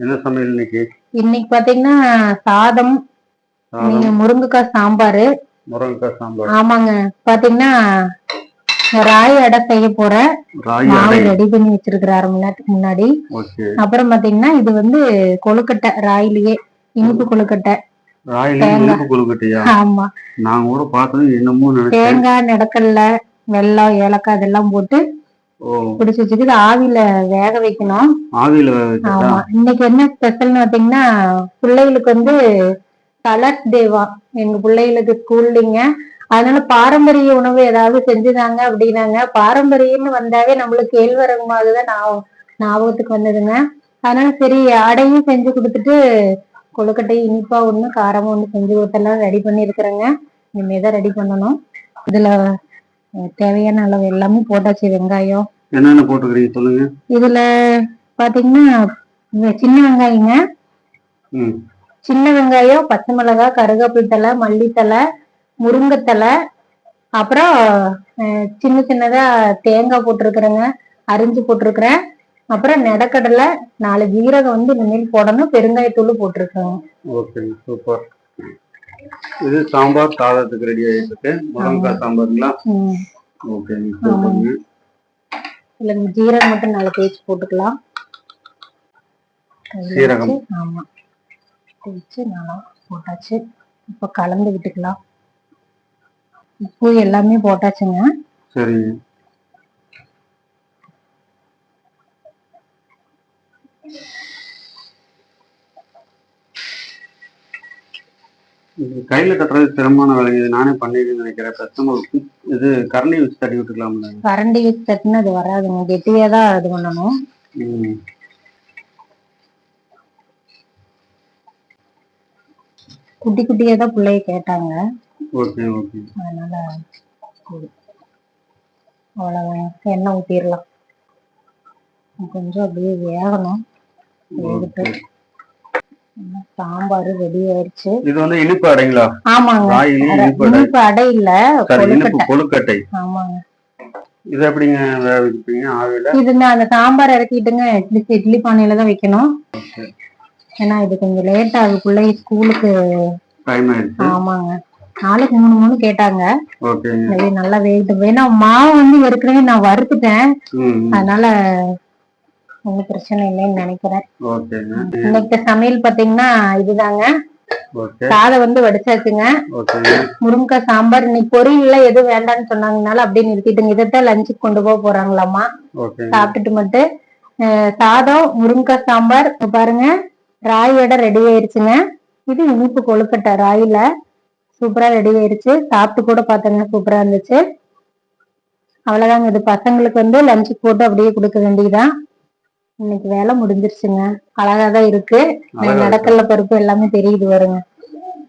சமையல் இன்னைக்கு? இன்னைக்கு பாத்தீங்கன்னா சாதம் நீங்க முருங்கைக்காய் சாம்பாரு. முருங்கைக்காய் சாம்பார். ஆமாங்க. பாத்தீங்கன்னா ராய் அடை செய்ய போறேன் மாவு ரெடி பண்ணி வச்சிருக்கிற அரை மணி நேரத்துக்கு முன்னாடி. அப்புறம் பாத்தீங்கன்னா இது வந்து கொழுக்கட்டை ராயிலேயே இனிப்பு கொழுக்கட்டை. ஆமா. நான் கூட பார்த்தது என்னமோ நினைச்சேன். தேங்காய் நிலக்கல்ல வெல்லம் ஏலக்காய் இதெல்லாம் போட்டு பிடிச்சி வச்சுக்கிது ஆவியில வேக வைக்கணும். ஆவியில ஆமா. இன்னைக்கு என்ன ஸ்பெஷல்னு பாத்தீங்கன்னா பிள்ளைகளுக்கு வந்து கலர்ஸ் டேவா எங்க பிள்ளைகளுக்கு ஸ்கூல்லிங்க. அதனால பாரம்பரிய உணவு ஏதாவது செஞ்சுதாங்க அப்படின்னாங்க. பாரம்பரியம்னு வந்தாவே நம்மளுக்கு கேழ்வரகு மாதிரிதான் ஞாபகத்துக்கு வந்ததுங்க. அதனால சரி அடையும் செஞ்சு கொடுத்துட்டு கொழுக்கட்டை இனிப்பா ஒண்ணு காரமா ஒண்ணு செஞ்சு கொடுத்தெல்லாம் ரெடி பண்ணி இருக்கிறேங்க இனிமேதான் ரெடி பண்ணணும். இதுல தேவையான அளவு எல்லாமே போட்டாச்சு வெங்காயம். என்னென்ன போட்டுக்கிறீங்க சொல்லுங்க. இதுல பாத்தீங்கன்னா சின்ன வெங்காயங்க. சின்ன வெங்காயம் பச்சை மிளகாய் கருவேப்பிலை தலை மல்லித்தலை முருங்கைத்தலை அப்புறம் சின்ன சின்னதா தேங்காய் போட்டிருக்கிறேங்க அரிஞ்சு போட்டிருக்கிறேன். அப்புறம் நெடக்கடலை நாலு ஜீரகம் வந்து இனிமேல் போடணும் பெருங்காயத்தூள் போட்டிருக்கேங்க. Okay super. இது சாம்பார் சாதத்துக்கு ரெடி ஆயிட்டு இருக்கு முருங்கைக்காய் சாம்பாருங்களா. ஓகே இந்த ஜீரகம் மட்டும் நாலு தேய்ச்சி போட்டுக்கலாம். சீரகம். ஆமா. தேய்ச்சி நல்லா போட்டாச்சு. இப்ப கலந்து விட்டுக்கலாம். உப்பு எல்லாமே போட்டாச்சுங்க. சரிங்க கையில கட்டுறது சிரமமான வேலைங்க நானே பண்ணிருக்கேன்னு நினைக்கிறேன். இருக்கும் இது கரண்டி வச்சு தட்டி விட்டுக்கலாம்ல கரண்டி வச்சு தட்டுனா அது வராதுங்க. கெட்டியா தான் இது பண்ணணும். குட்டி குட்டியா தான் பிள்ளைய கேட்டாங்க. Okay okay. அதனால. அவ்வளவுதான் எண்ணெய் ஊத்திடலாம். கொஞ்சம் அப்படியே வேகணும். வேகட்டு சாம்பார் ரெடி ஆயிடுச்சு. இது வந்து இனிப்பு அடைங்களா? ஆமாங்க. இனிப்பு அடை. இல்ல கொழுக்கட்டை. இனிப்பு கொழுக்கட்டை. ஆமாங்க. இது எப்படிங்க வேக வைப்பீங்க ஆவியில? இது அந்த சாம்பார் இறக்கிட்டுங்க இட்லி இட்லி பானையில தான் வைக்கணும். ஏன்னா இது கொஞ்சம் லேட் ஆகும் பிள்ளை ஸ்கூலுக்கு ஆமாங்க. நாளைக்கு மூணு மூணு கேட்டாங்க. நல்லா வேகட்டும். ஏன்னா மாவு வந்து ஏற்கனவே நான் வறுத்துட்டேன். அதனால ஒன்றும் பிரச்சனை இல்லைன்னு நினைக்கிறேன். இன்னைக்கு சமையல் பாத்தீங்கன்னா இதுதாங்க. சாதம் வந்து வடிச்சாச்சுங்க. முருங்கைக்காய் சாம்பார். இன்னைக்கு பொரியல்ல எதுவும் வேண்டாம்னு சொன்னாங்கனால அப்படியே நிறுத்திட்டுங்க. இதைத்தான் லஞ்சுக்கு கொண்டு போக போறாங்களாமா சாப்பிட்டுட்டு மட்டும். சாதம் முருங்கைக்காய் சாம்பார். பாருங்க. ராய் வடை ரெடி ஆயிருச்சுங்க. இது இனிப்பு கொழுக்கட்டை ராயில சூப்பரா ரெடி ஆயிருச்சு. சாப்பிட்டு கூட பார்த்தேங்க. சூப்பரா இருந்துச்சு. அவ்வளவுதாங்க. இது பசங்களுக்கு வந்து லஞ்சுக்கு போட்டு அப்படியே கொடுக்க வேண்டியதுதான். இன்னைக்கு வேலை முடிஞ்சிருச்சுங்க. அழகா தான் இருக்கு. நடக்கல்ல பருப்பு எல்லாமே தெரியுது வருங்க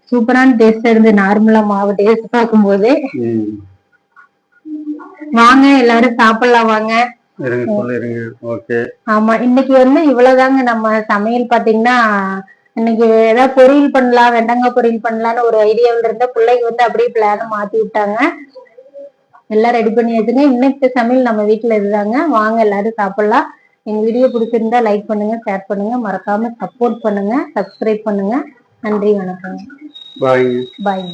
சூப்பரான டேஸ்ட் இருந்து நார்மலா மாவு டேஸ்ட் பார்க்கும்போது. ம். வாங்க எல்லாரும் சாப்பிடலாம் வாங்க. ஆமா இன்னைக்கு வந்து இவ்வளவுதாங்க. நம்ம சமையல் பாத்தீங்கன்னா இன்னைக்கு ஏதாவது பொரியல் பண்ணலாம் வெண்டங்காய் பொரியல் பண்ணலாம்னு ஒரு ஐடியாவில் இருந்த பிள்ளைங்க வந்து அப்படியே பிளான மாத்தி விட்டாங்க. எல்லாம் ரெடி பண்ணி வச்சுங்க இன்னைக்கு சமையல் நம்ம வீட்டுல இதுதாங்க. வாங்க எல்லாரும் சாப்பிடலாம். எங்க வீடியோ பிடிச்சிருந்தா லைக் பண்ணுங்க ஷேர் பண்ணுங்க. மறக்காம சப்போர்ட் பண்ணுங்க சப்ஸ்கிரைப் பண்ணுங்க. நன்றி வணக்கம். பாய் பாய்